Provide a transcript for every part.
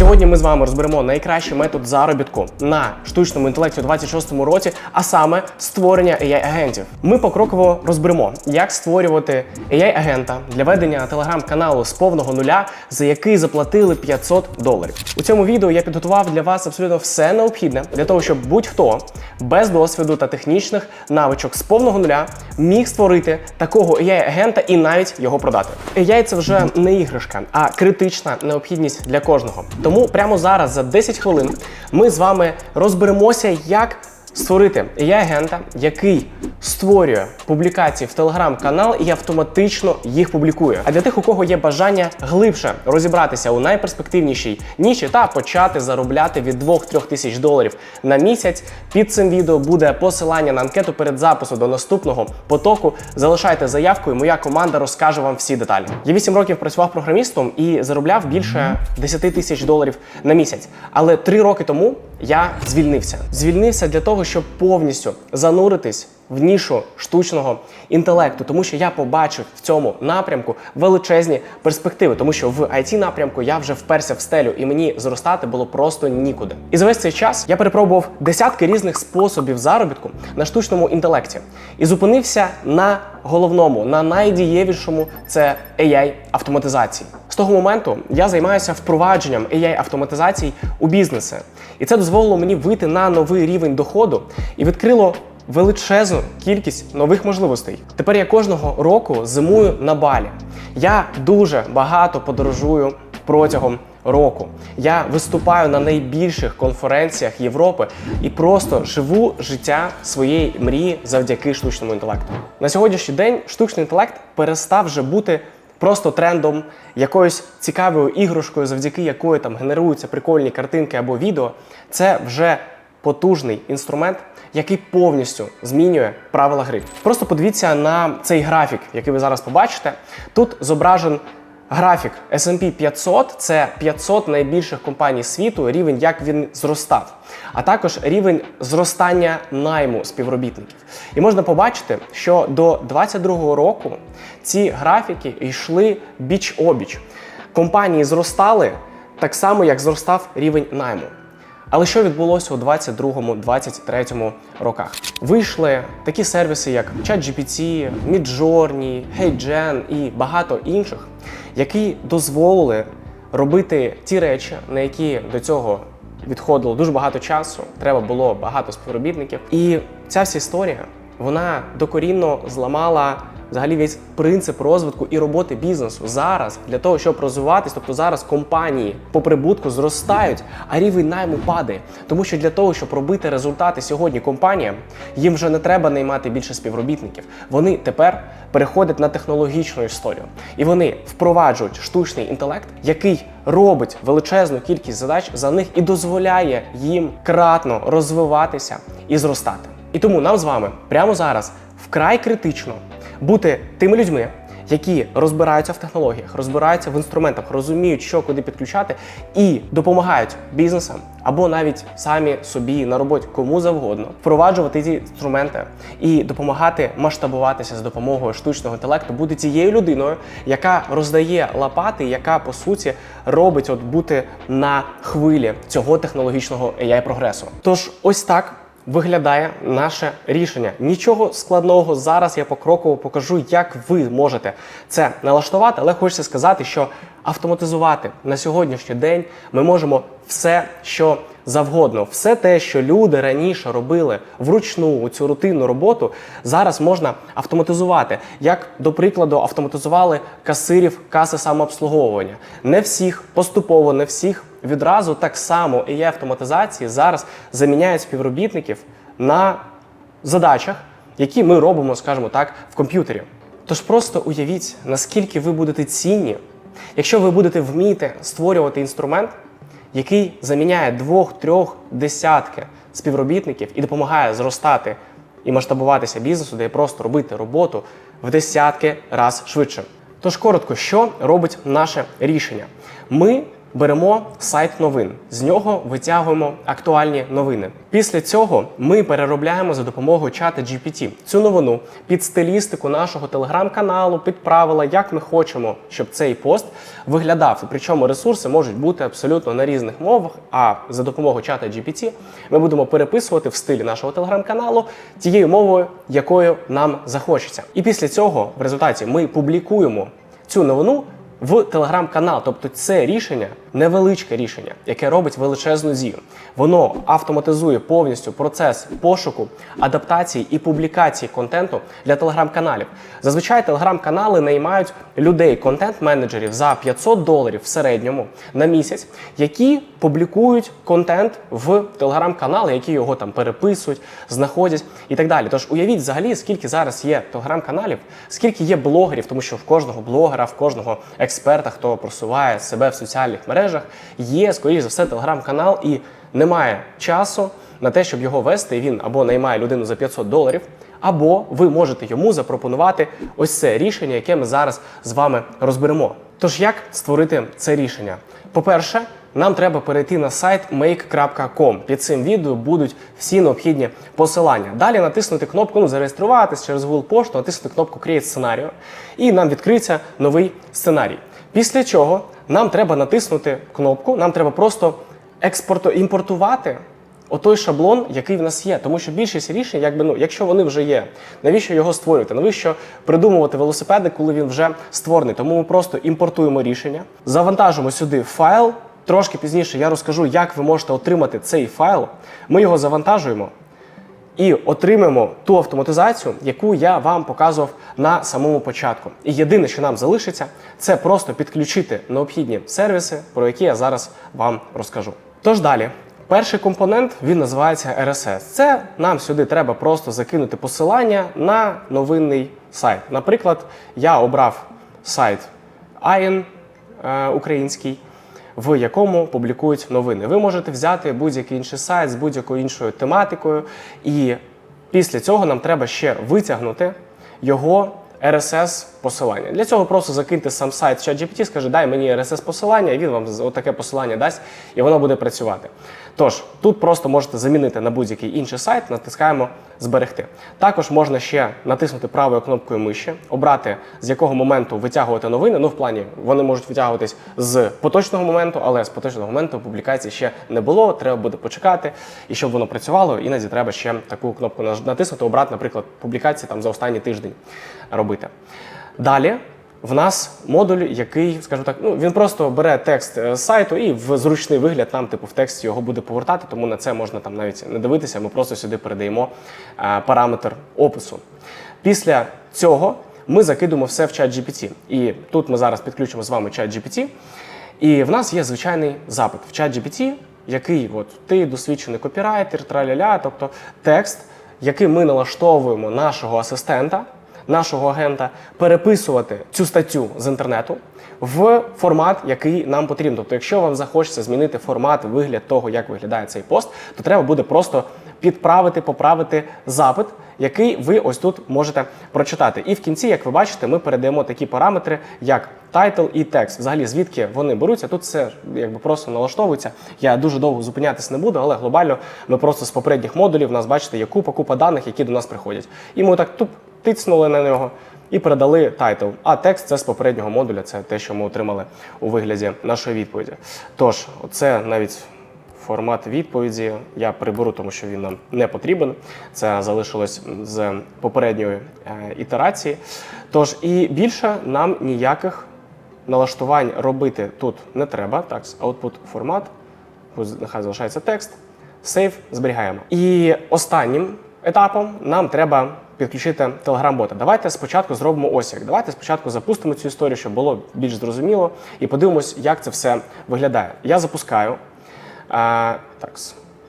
Сьогодні ми з вами розберемо найкращий метод заробітку на штучному інтелекті у 26-му році, а саме створення AI-агентів. Ми покроково розберемо, як створювати AI-агента для ведення телеграм-каналу з повного нуля, за який заплатили 500 доларів. У цьому відео я підготував для вас абсолютно все необхідне для того, щоб будь-хто без досвіду та технічних навичок з повного нуля міг створити такого AI-агента і навіть його продати. AI – це вже не іграшка, а критична необхідність для кожного. Тому прямо зараз, за 10 хвилин, ми з вами розберемося, як створити AI-агента, який створює публікації в телеграм-канал і автоматично їх публікує. А для тих, у кого є бажання глибше розібратися у найперспективнішій ніші та почати заробляти від 2-3 тисяч доларів на місяць, під цим відео буде посилання на анкету перед запису до наступного потоку. Залишайте заявку, і моя команда розкаже вам всі деталі. Я 8 років працював програмістом і заробляв більше 10 тисяч доларів на місяць. Але 3 роки тому я звільнився. Звільнився для того, щоб повністю зануритись в нішу штучного інтелекту, тому що я побачив в цьому напрямку величезні перспективи, тому що в it напрямку я вже вперся в стелю, і мені зростати було просто нікуди. І за весь цей час я перепробував десятки різних способів заробітку на штучному інтелекті і зупинився на головному, на найдієвішому це AI автоматизації. Того моменту я займаюся впровадженням AI автоматизацій у бізнеси, і це дозволило мені вийти на новий рівень доходу і відкрило величезну кількість нових можливостей. Тепер я кожного року зимую на балі. Я дуже багато подорожую протягом року. Я виступаю на найбільших конференціях Європи і просто живу життя своєї мрії завдяки штучному інтелекту. На сьогоднішній день штучний інтелект перестав вже бути просто трендом, якоюсь цікавою іграшкою, завдяки якої там генеруються прикольні картинки або відео. Це вже потужний інструмент, який повністю змінює правила гри. Просто подивіться на цей графік, який ви зараз побачите. Тут зображен графік S&P 500 – це 500 найбільших компаній світу, рівень, як він зростав, а також рівень зростання найму співробітників. І можна побачити, що до 2022 року ці графіки йшли біч обіч. Компанії зростали так само, як зростав рівень найму. Але що відбулося у 22-23 роках? Вийшли такі сервіси, як ChatGPT, Midjourney, HeyGen і багато інших, які дозволили робити ті речі, на які до цього відходило дуже багато часу. Треба було багато співробітників. І ця вся історія вона докорінно зламала взагалі весь принцип розвитку і роботи бізнесу зараз для того, щоб розвиватись. Тобто зараз компанії по прибутку зростають, а рівень найму падає. Тому що для того, щоб робити результати сьогодні компаніям, їм вже не треба наймати більше співробітників. Вони тепер переходять на технологічну історію, і вони впроваджують штучний інтелект, який робить величезну кількість задач за них і дозволяє їм кратно розвиватися і зростати. І тому нам з вами прямо зараз вкрай критично бути тими людьми, які розбираються в технологіях, розбираються в інструментах, розуміють, що куди підключати, і допомагають бізнесам або навіть самі собі на роботі кому завгодно впроваджувати ці інструменти і допомагати масштабуватися з допомогою штучного інтелекту, бути цією людиною, яка роздає лопати, яка по суті робить от бути на хвилі цього технологічного ai прогресу. Тож, ось так виглядає наше рішення. Нічого складного зараз я покроково покажу, як ви можете це налаштувати, але хочеться сказати, що автоматизувати на сьогоднішній день ми можемо все, що завгодно, все те, що люди раніше робили вручну цю рутинну роботу, зараз можна автоматизувати. Як до прикладу, автоматизували касирів каси самообслуговування. Не всіх поступово, не всіх відразу так само AI автоматизації зараз заміняють співробітників на задачах, які ми робимо, скажімо так, в комп'ютері. Тож просто уявіть, наскільки ви будете цінні, якщо ви будете вміти створювати інструмент, який заміняє двох-трьох десятки співробітників і допомагає зростати і масштабуватися бізнесу, де просто робити роботу в десятки раз швидше. Тож коротко, що робить наше рішення? Ми беремо сайт новин, з нього витягуємо актуальні новини. Після цього ми переробляємо за допомогою чата GPT цю новину під стилістику нашого телеграм-каналу, під правила, як ми хочемо, щоб цей пост виглядав. Причому ресурси можуть бути абсолютно на різних мовах. А за допомогою чата GPT ми будемо переписувати в стилі нашого телеграм-каналу тією мовою, якою нам захочеться. І після цього в результаті ми публікуємо цю новину в телеграм-канал. Тобто це рішення невеличке рішення, яке робить величезну дію. Воно автоматизує повністю процес пошуку, адаптації і публікації контенту для телеграм-каналів. Зазвичай телеграм-канали наймають людей, контент-менеджерів за 500 доларів в середньому на місяць, які публікують контент в телеграм-канали, які його там переписують, знаходять і так далі. Тож уявіть взагалі, скільки зараз є телеграм-каналів, скільки є блогерів, тому що в кожного блогера, в кожного експерта, хто просуває себе в соціальних мережах, є, скоріш за все, телеграм-канал і немає часу на те, щоб його вести. Він або наймає людину за 500 доларів, або ви можете йому запропонувати ось це рішення, яке ми зараз з вами розберемо. Тож як створити це рішення? По-перше, нам треба перейти на сайт make.com. Під цим відео будуть всі необхідні посилання. Далі натиснути кнопку ну, зареєструватись через Google пошту, натиснути кнопку Create сценарію, і нам відкриється новий сценарій. Після чого нам треба натиснути кнопку, нам треба просто експорту імпортувати отой шаблон, який в нас є. Тому що більшість рішень, якби ну, якщо вони вже є, навіщо його створювати? Навіщо придумувати велосипеди, коли він вже створений? Тому ми просто імпортуємо рішення, завантажимо сюди файл. Трошки пізніше я розкажу, як ви можете отримати цей файл. Ми його завантажуємо і отримаємо ту автоматизацію, яку я вам показував на самому початку. І єдине, що нам залишиться, це просто підключити необхідні сервіси, про які я зараз вам розкажу. Тож далі. Перший компонент він називається RSS. Це нам сюди треба просто закинути посилання на новинний сайт. Наприклад, я обрав сайт IN е, український, в якому публікують новини. Ви можете взяти будь-який інший сайт з будь-якою іншою тематикою, і після цього нам треба ще витягнути його RSS посилання. Для цього просто закиньте сам сайт ChatGPT, скаже, дай мені RSS посилання, і він вам отаке посилання дасть, і воно буде працювати. Тож, тут просто можете замінити на будь-який інший сайт, натискаємо зберегти. Також можна ще натиснути правою кнопкою миші, обрати з якого моменту витягувати новини. Ну, в плані вони можуть витягуватись з поточного моменту, але з поточного моменту публікації ще не було. Треба буде почекати, і щоб воно працювало, іноді треба ще таку кнопку натиснути, обрати, наприклад, публікації там за останній тиждень робити. Далі в нас модуль, який, скажімо так, ну він просто бере текст е, з сайту і в зручний вигляд нам, типу, в тексті його буде повертати, тому на це можна там навіть не дивитися. Ми просто сюди передаємо е, параметр опису. Після цього ми закидуємо все в чат GPT. І тут ми зараз підключимо з вами чат GPT. І в нас є звичайний запит в чат GPT, який от ти досвідчений копірайтер, траля-ля, тобто текст, який ми налаштовуємо нашого асистента нашого агента переписувати цю статтю з інтернету в формат, який нам потрібен. Тобто, якщо вам захочеться змінити формат, вигляд того, як виглядає цей пост, то треба буде просто підправити, поправити запит, який ви ось тут можете прочитати. І в кінці, як ви бачите, ми передаємо такі параметри, як тайтл і текст. Взагалі, звідки вони беруться, тут все якби просто налаштовується. Я дуже довго зупинятись не буду, але глобально ми просто з попередніх модулів у нас бачите, є купа купа даних, які до нас приходять. І ми так туп тицнули на нього і передали тайтл. А текст це з попереднього модуля, це те, що ми отримали у вигляді нашої відповіді. Тож, це навіть формат відповіді я приберу, тому що він нам не потрібен. Це залишилось з попередньої е, ітерації. Тож і більше нам ніяких налаштувань робити тут не треба. Так, output формат, нехай залишається текст, сейв, зберігаємо. І останнім етапом нам треба підключити Telegram-бота. Давайте спочатку зробимо ось як. Давайте спочатку запустимо цю історію, щоб було більш зрозуміло, і подивимось, як це все виглядає. Я запускаю. А, так,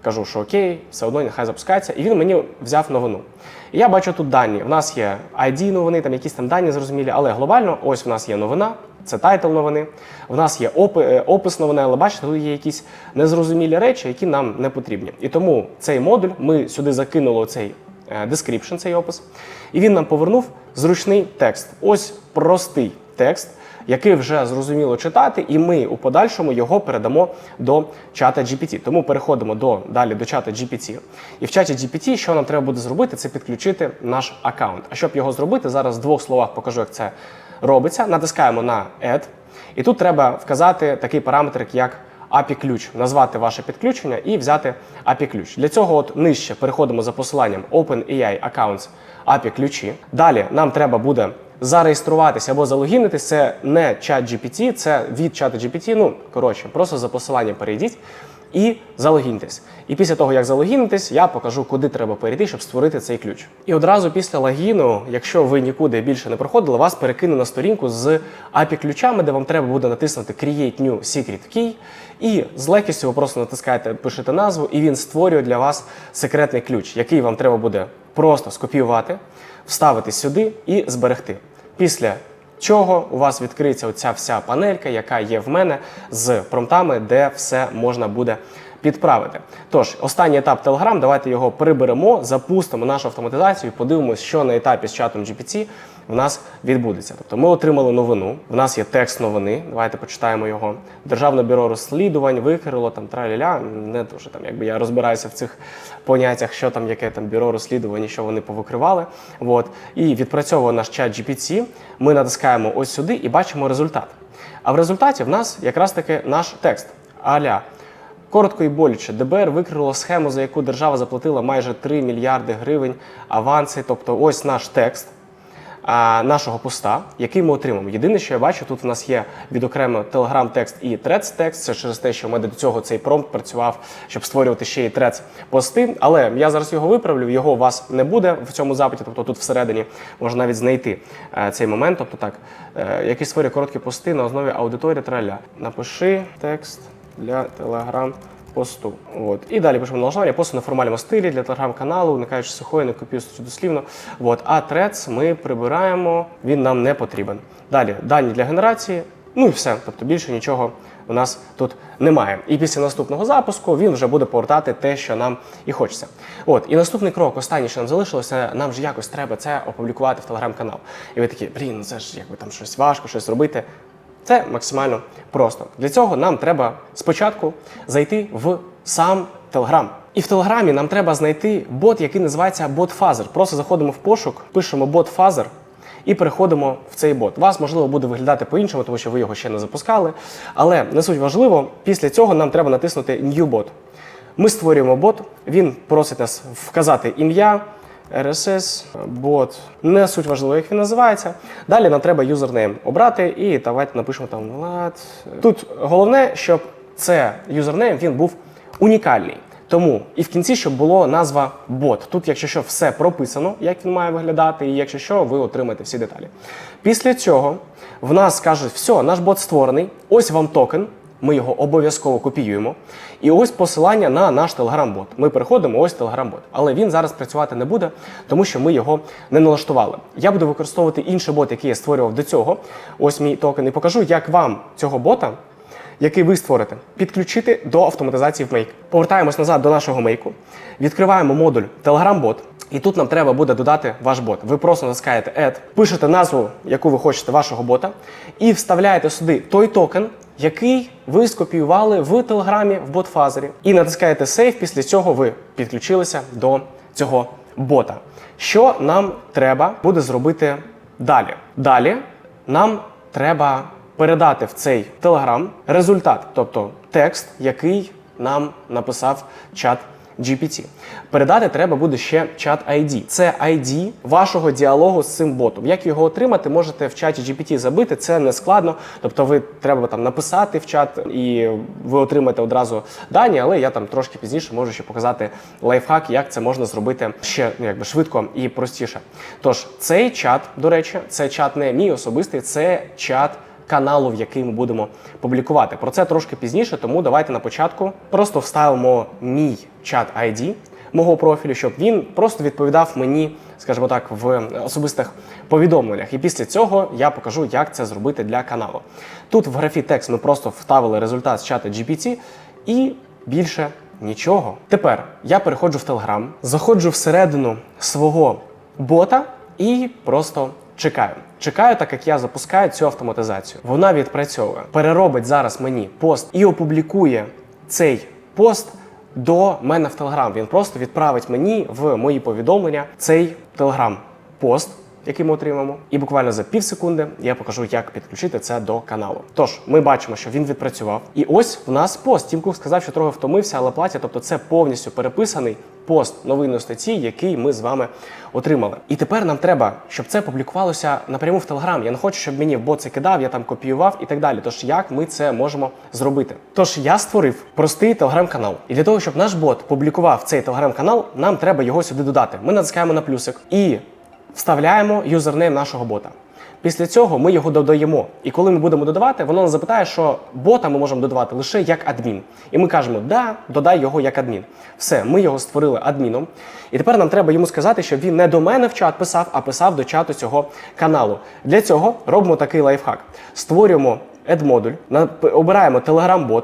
кажу, що окей, все одно нехай запускається, і він мені взяв новину. І я бачу тут дані. У нас є ID новини, там якісь там дані зрозумілі, але глобально ось у нас є новина, це тайтл новини. У нас є е, опис новини, але бачите, тут є якісь незрозумілі речі, які нам не потрібні. І тому цей модуль ми сюди закинули цей description, цей опис, і він нам повернув зручний текст. Ось простий текст, який вже зрозуміло читати, і ми у подальшому його передамо до чата GPT. Тому переходимо до далі до чата GPT. І в чаті GPT, що нам треба буде зробити, це підключити наш аккаунт. А щоб його зробити, зараз в двох словах покажу, як це робиться. Натискаємо на Add, і тут треба вказати такий параметр, як API ключ, назвати ваше підключення і взяти API ключ. Для цього от нижче переходимо за посиланням OpenAI Accounts API ключі. Далі нам треба буде зареєструватися або залогінитись. Це не чат GPT, це від чата GPT. Ну коротше, просто за посиланням перейдіть. І залогіньтесь. І після того, як залогінитесь, я покажу, куди треба перейти, щоб створити цей ключ. І одразу після логіну, якщо ви нікуди більше не проходили, вас перекину на сторінку з API-ключами, де вам треба буде натиснути Create New Secret Key. І з легкістю ви просто натискаєте, пишете назву, і він створює для вас секретний ключ, який вам треба буде просто скопіювати, вставити сюди і зберегти. Після чого у вас відкриється оця вся панелька, яка є в мене з промтами, де все можна буде підправити. Тож, останній етап Telegram, давайте його приберемо, запустимо нашу автоматизацію подивимося, що на етапі з чатом GPT в нас відбудеться. Тобто ми отримали новину, в нас є текст новини. Давайте почитаємо його. Державне бюро розслідувань викрило там траля. Не дуже там, якби я розбираюся в цих поняттях, що там, яке там бюро розслідувань, що вони повикривали. От. І відпрацьовує наш чат GPT. Ми натискаємо ось сюди і бачимо результат. А в результаті в нас якраз таки наш текст. Аля. Коротко і боляче, ДБР викрило схему, за яку держава заплатила майже 3 мільярди гривень аванси. Тобто, ось наш текст а, нашого поста, який ми отримаємо. Єдине, що я бачу, тут у нас є відокремо Telegram текст і Threads текст. Це через те, що в мене до цього цей промпт працював, щоб створювати ще і Threads пости. Але я зараз його виправлю. Його у вас не буде в цьому запиті. Тобто тут всередині можна навіть знайти е, цей момент. Тобто так, е, який створює короткі пости на основі аудиторії траля. Напиши текст для Telegram посту. От. І далі пишемо налаштування посту на формальному стилі для телеграм-каналу, уникаючи сухої, не копіюючи дослівно. От. А трец ми прибираємо, він нам не потрібен. Далі дані для генерації, ну і все. Тобто більше нічого у нас тут немає. І після наступного запуску він вже буде повертати те, що нам і хочеться. От, і наступний крок, останній, що нам залишилося, нам ж якось треба це опублікувати в телеграм-канал. І ви такі, блін, це ж якби там щось важко, щось робити. Це максимально просто. Для цього нам треба спочатку зайти в сам Telegram. І в Телеграмі нам треба знайти бот, який називається BotFuzzer. Просто заходимо в пошук, пишемо BotFuzzer і переходимо в цей бот. Вас можливо буде виглядати по-іншому, тому що ви його ще не запускали. Але не суть важливо, після цього нам треба натиснути New Bot. Ми створюємо бот, він просить нас вказати ім'я. RSS, бот, не суть важливо, як він називається. Далі нам треба юзернейм обрати і давайте напишемо там Влад. Тут головне, щоб це юзернейм він був унікальний. Тому і в кінці, щоб було назва бот. Тут, якщо що, все прописано, як він має виглядати, і якщо що, ви отримаєте всі деталі. Після цього в нас кажуть, все, наш бот створений, ось вам токен. Ми його обов'язково копіюємо. І ось посилання на наш телеграм-бот. Ми переходимо, ось телеграм-бот. Але він зараз працювати не буде, тому що ми його не налаштували. Я буду використовувати інший бот, який я створював до цього. Ось мій токен, і покажу, як вам цього бота, який ви створите, підключити до автоматизації в Make. Повертаємось назад до нашого мейку, відкриваємо модуль Telegram-бот. І тут нам треба буде додати ваш бот. Ви просто натискаєте Add, пишете назву, яку ви хочете вашого бота, і вставляєте сюди той токен, який ви скопіювали в Телеграмі в ботфазері. І натискаєте сейф. після цього ви підключилися до цього бота. Що нам треба буде зробити далі? Далі нам треба передати в цей телеграм результат, тобто текст, який нам написав чат GPT. Передати треба буде ще чат ID. Це ID вашого діалогу з цим ботом. Як його отримати, можете в чаті GPT забити, це не складно. Тобто, ви треба там написати в чат, і ви отримаєте одразу дані, але я там трошки пізніше можу ще показати лайфхак, як це можна зробити ще ну, якби швидко і простіше. Тож, цей чат, до речі, це чат не мій особистий, це чат каналу, в який ми будемо публікувати. Про це трошки пізніше, тому давайте на початку просто вставимо мій чат ID мого профілю, щоб він просто відповідав мені, скажімо так, в особистих повідомленнях. І після цього я покажу, як це зробити для каналу. Тут в графі текст ми просто вставили результат з чата GPT і більше нічого. Тепер я переходжу в Telegram, заходжу всередину свого бота і просто Чекаю. Чекаю, так як я запускаю цю автоматизацію. Вона відпрацьовує, переробить зараз мені пост і опублікує цей пост до мене в Телеграм. Він просто відправить мені в мої повідомлення цей телеграм-пост. Який ми отримаємо, і буквально за пів секунди я покажу, як підключити це до каналу. Тож ми бачимо, що він відпрацював, і ось в нас пост. Тім Кук сказав, що трохи втомився, але платять. Тобто, це повністю переписаний пост новинної статті, який ми з вами отримали. І тепер нам треба, щоб це публікувалося напряму в Телеграм. Я не хочу, щоб мені в бот кидав, я там копіював і так далі. Тож як ми це можемо зробити? Тож я створив простий телеграм-канал, і для того, щоб наш бот публікував цей телеграм-канал, нам треба його сюди додати. Ми натискаємо на плюсик і вставляємо юзернейм нашого бота. Після цього ми його додаємо. І коли ми будемо додавати, воно нас запитає, що бота ми можемо додавати лише як адмін. І ми кажемо, да, додай його як адмін. Все, ми його створили адміном. І тепер нам треба йому сказати, щоб він не до мене в чат писав, а писав до чату цього каналу. Для цього робимо такий лайфхак: створюємо add-модуль, обираємо Telegram-бот.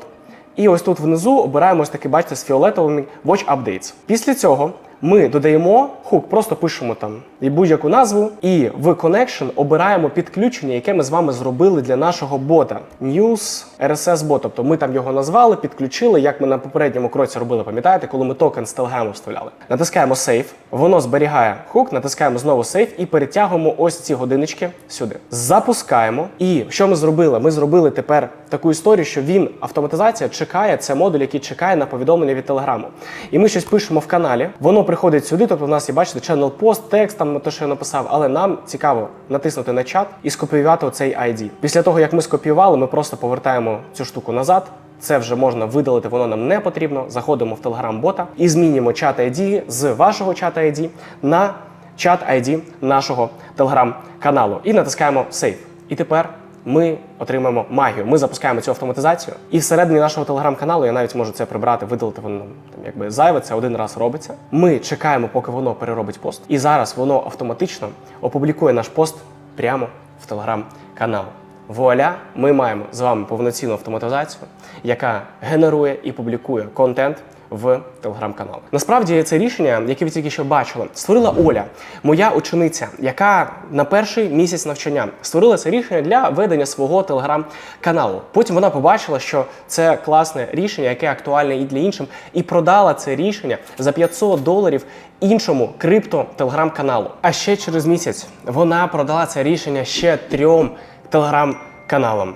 І ось тут внизу обираємо ось такий, бачите, з фіолетовими Watch Updates. Після цього ми додаємо хук, просто пишемо там і будь-яку назву, і в Connection обираємо підключення, яке ми з вами зробили для нашого бота. News RSS бот. Тобто ми там його назвали, підключили, як ми на попередньому кроці робили, пам'ятаєте, коли ми токен з Telegram вставляли. Натискаємо Save, воно зберігає хук, натискаємо знову Save і перетягуємо ось ці годиночки сюди. Запускаємо. І що ми зробили? Ми зробили тепер таку історію, що він автоматизація чекає, це модуль, який чекає на повідомлення від Телеграму. І ми щось пишемо в каналі, воно приходить сюди, тобто в нас є, бачите, channel post, текст, там те, що я написав, але нам цікаво натиснути на чат і скопіювати оцей ID. Після того, як ми скопіювали, ми просто повертаємо цю штуку назад. Це вже можна видалити, воно нам не потрібно. Заходимо в Telegram-бота і змінюємо чат ID з вашого чата ID на чат ID нашого телеграм-каналу. І натискаємо Save. І тепер ми отримаємо магію. Ми запускаємо цю автоматизацію. І всередині нашого телеграм-каналу я навіть можу це прибрати, видалити воно там якби зайве, це один раз робиться. Ми чекаємо, поки воно переробить пост. І зараз воно автоматично опублікує наш пост прямо в телеграм-канал. Вуаля, ми маємо з вами повноцінну автоматизацію, яка генерує і публікує контент в телеграм-канал. Насправді це рішення, яке ви тільки що бачили, створила Оля, моя учениця, яка на перший місяць навчання створила це рішення для ведення свого телеграм-каналу. Потім вона побачила, що це класне рішення, яке актуальне і для іншим, і продала це рішення за 500 доларів іншому крипто телеграм-каналу. А ще через місяць вона продала це рішення ще трьом телеграм-каналам.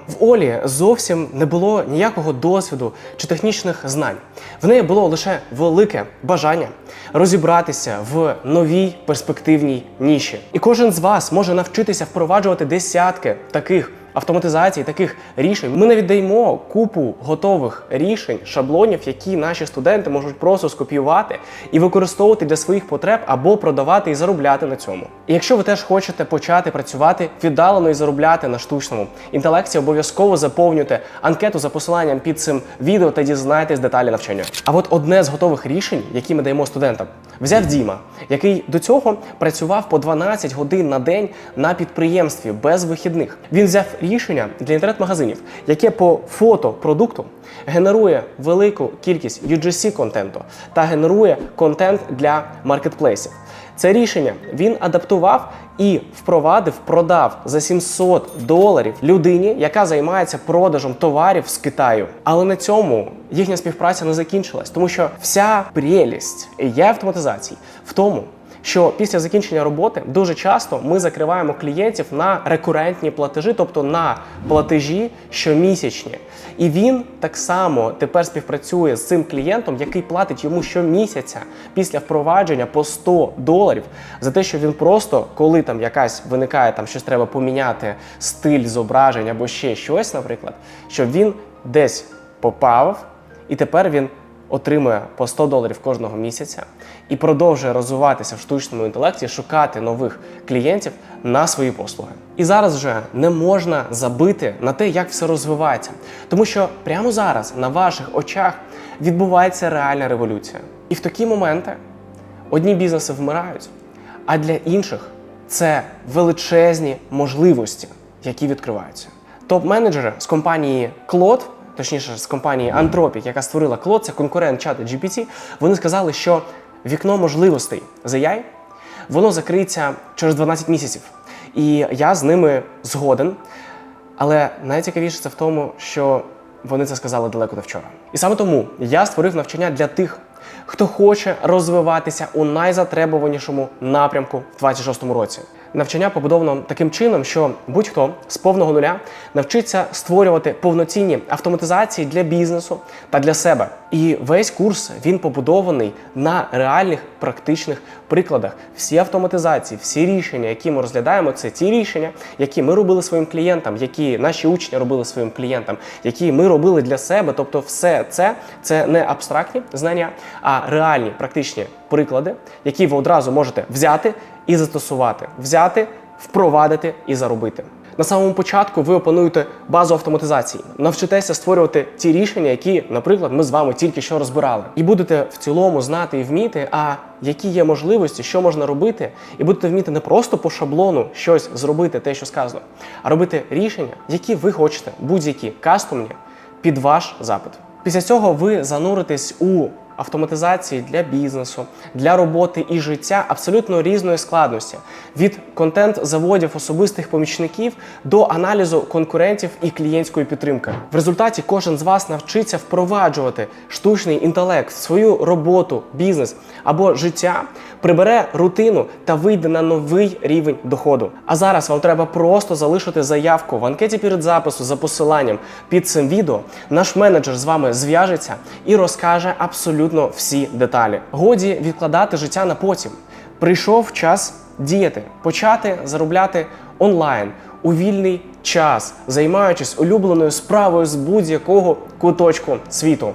В Олі зовсім не було ніякого досвіду чи технічних знань. В неї було лише велике бажання розібратися в новій перспективній ніші. І кожен з вас може навчитися впроваджувати десятки таких. Автоматизації таких рішень ми не віддаємо купу готових рішень, шаблонів, які наші студенти можуть просто скопіювати і використовувати для своїх потреб або продавати і заробляти на цьому. І якщо ви теж хочете почати працювати віддалено і заробляти на штучному інтелекті, обов'язково заповнюйте анкету за посиланням під цим відео та дізнайтесь деталі навчання. А от одне з готових рішень, які ми даємо студентам, взяв Діма, який до цього працював по 12 годин на день на підприємстві без вихідних. Він взяв рішення для інтернет-магазинів, яке по фото продукту генерує велику кількість UGC контенту та генерує контент для маркетплейсів. Це рішення він адаптував і впровадив, продав за 700 доларів людині, яка займається продажем товарів з Китаю. Але на цьому їхня співпраця не закінчилась, тому що вся прелість є автоматизації в тому. Що після закінчення роботи дуже часто ми закриваємо клієнтів на рекурентні платежі, тобто на платежі щомісячні. І він так само тепер співпрацює з цим клієнтом, який платить йому щомісяця після впровадження по 100 доларів за те, що він просто, коли там якась виникає там щось треба поміняти, стиль зображень або ще щось, наприклад, щоб він десь попав, і тепер він отримує по 100 доларів кожного місяця і продовжує розвиватися в штучному інтелекті, шукати нових клієнтів на свої послуги. І зараз вже не можна забити на те, як все розвивається, тому що прямо зараз на ваших очах відбувається реальна революція. І в такі моменти одні бізнеси вмирають, а для інших це величезні можливості, які відкриваються. Топ-менеджери з компанії Claude, точніше з компанії Anthropic, яка створила Claude, це конкурент чату GPT, вони сказали, що вікно можливостей з AI, воно закриється через 12 місяців. І я з ними згоден. Але найцікавіше це в тому, що вони це сказали далеко не вчора. І саме тому я створив навчання для тих, хто хоче розвиватися у найзатребуванішому напрямку в 26-му році. Навчання побудовано таким чином, що будь-хто з повного нуля навчиться створювати повноцінні автоматизації для бізнесу та для себе. І весь курс він побудований на реальних практичних прикладах. Всі автоматизації, всі рішення, які ми розглядаємо, це ті рішення, які ми робили своїм клієнтам, які наші учні робили своїм клієнтам, які ми робили для себе. Тобто, все це це не абстрактні знання, а реальні практичні приклади, які ви одразу можете взяти і застосувати, взяти, впровадити і заробити. На самому початку ви опануєте базу автоматизації, навчитеся створювати ті рішення, які, наприклад, ми з вами тільки що розбирали, і будете в цілому знати і вміти, а які є можливості, що можна робити, і будете вміти не просто по шаблону щось зробити, те, що сказано, а робити рішення, які ви хочете, будь-які кастомні, під ваш запит. Після цього ви зануритесь у автоматизації для бізнесу, для роботи і життя абсолютно різної складності від контент-заводів особистих помічників до аналізу конкурентів і клієнтської підтримки. В результаті кожен з вас навчиться впроваджувати штучний інтелект свою роботу, бізнес або життя, прибере рутину та вийде на новий рівень доходу. А зараз вам треба просто залишити заявку в анкеті перед запису за посиланням під цим відео. Наш менеджер з вами зв'яжеться і розкаже абсолютно всі деталі. Годі відкладати життя на потім. Прийшов час діяти, почати заробляти онлайн у вільний час, займаючись улюбленою справою з будь-якого куточку світу.